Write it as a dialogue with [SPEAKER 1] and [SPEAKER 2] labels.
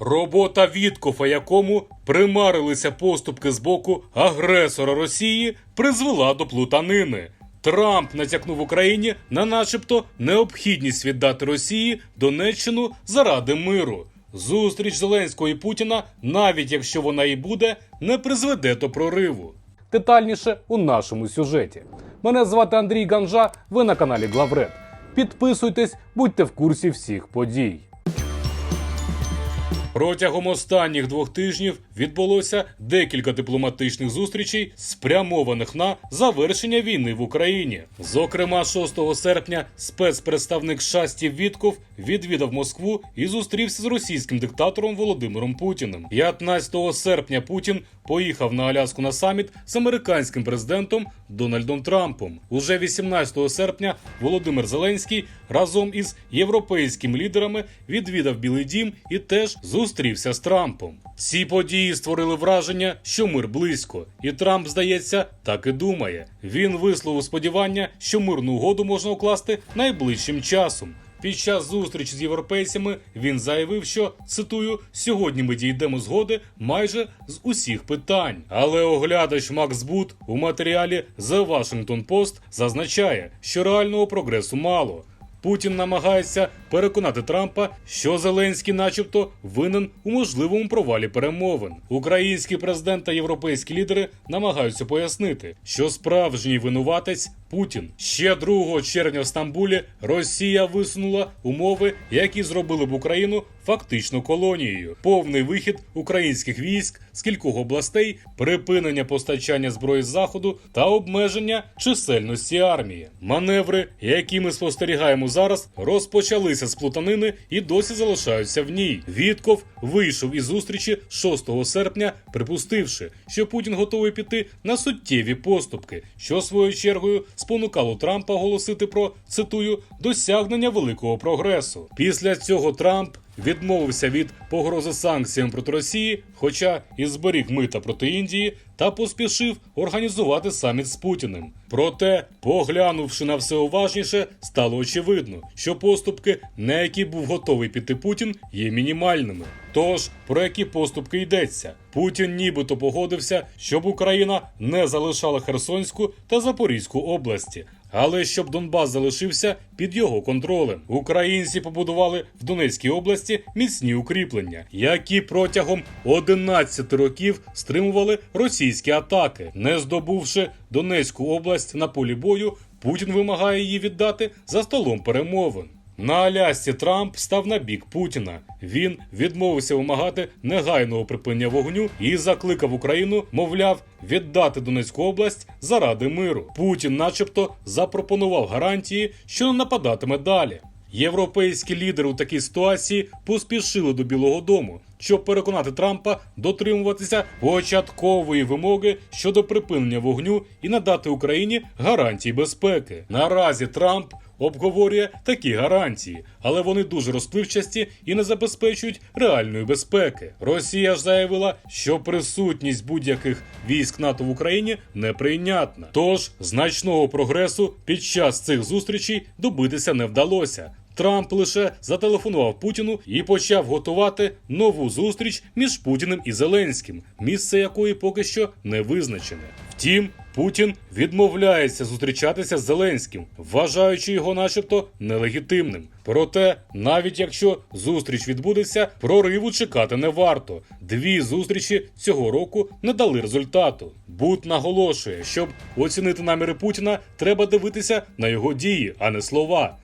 [SPEAKER 1] Робота Віткофа, якому примарилися поступки з боку агресора Росії, призвела до плутанини. Трамп натякнув Україні на начебто необхідність віддати Росії Донеччину заради миру. Зустріч Зеленського і Путіна, навіть якщо вона і буде, не призведе до прориву. Детальніше у нашому сюжеті. Мене звати Андрій Ганжа. Ви на каналі Главред. Підписуйтесь, будьте в курсі всіх подій. Протягом останніх двох тижнів відбулося декілька дипломатичних зустрічей, спрямованих на завершення війни в Україні. Зокрема, 6 серпня спецпредставник США Вітков відвідав Москву і зустрівся з російським диктатором Володимиром Путіним. 15 серпня Путін поїхав на Аляску на саміт з американським президентом Дональдом Трампом. Уже 18 серпня Володимир Зеленський разом із європейськими лідерами відвідав Білий Дім і теж зустрівся з Трампом. Ці події створили враження, що мир близько, і Трамп, здається, так і думає. Він висловив сподівання, що мирну угоду можна укласти найближчим часом. Під час зустрічі з європейцями він заявив, що цитую: сьогодні ми дійдемо згоди майже з усіх питань. Але оглядач Макс Бут у матеріалі The Washington Post зазначає, що реального прогресу мало. Путін намагається переконати Трампа, що Зеленський, начебто, винен у можливому провалі перемовин. Український президент та європейські лідери намагаються пояснити, що справжній винуватець Путін. Ще 2 червня в Стамбулі Росія висунула умови, які зробили б Україну фактично колонією. Повний вихід українських військ з кількох областей, припинення постачання зброї з заходу та обмеження чисельності армії. Маневри, які ми спостерігаємо зараз, розпочалися з плутанини і досі залишаються в ній. Вітков вийшов із зустрічі 6 серпня, припустивши, що Путін готовий піти на суттєві поступки, що своєю чергою спонукало Трампа оголосити про цитую досягнення великого прогресу. Після цього Трамп відмовився від погрози санкціям проти Росії, хоча і зберіг мита проти Індії, та поспішив організувати саміт з Путіним. Проте, поглянувши на все уважніше, стало очевидно, що поступки, на які був готовий піти Путін, є мінімальними. Тож про які поступки йдеться? Путін нібито погодився, щоб Україна не залишала Херсонську та Запорізьку області, але щоб Донбас залишився під його контролем. Українці побудували в Донецькій області міцні укріплення, які протягом 11 років стримували російські атаки. Не здобувши Донецьку область на полі бою, Путін вимагає її віддати за столом перемовин. На Алясці Трамп став на бік Путіна. Він відмовився вимагати негайного припинення вогню і закликав Україну, мовляв, віддати Донецьку область заради миру. Путін, начебто, запропонував гарантії, що не нападатиме далі. Європейські лідери у такій ситуації поспішили до Білого Дому, щоб переконати Трампа дотримуватися початкової вимоги щодо припинення вогню і надати Україні гарантії безпеки. Наразі Трамп обговорює такі гарантії, але вони дуже розпливчасті і не забезпечують реальної безпеки. Росія ж заявила, що присутність будь-яких військ НАТО в Україні неприйнятна. Тож значного прогресу під час цих зустрічей добитися не вдалося. Трамп лише зателефонував Путіну і почав готувати нову зустріч між Путіним і Зеленським, місце якої поки що не визначене. Втім, Путін відмовляється зустрічатися з Зеленським, вважаючи його, начебто, нелегітимним. Проте, навіть якщо зустріч відбудеться, прориву чекати не варто. Дві зустрічі цього року не дали результату. Бут наголошує, щоб оцінити наміри Путіна, треба дивитися на його дії, а не слова.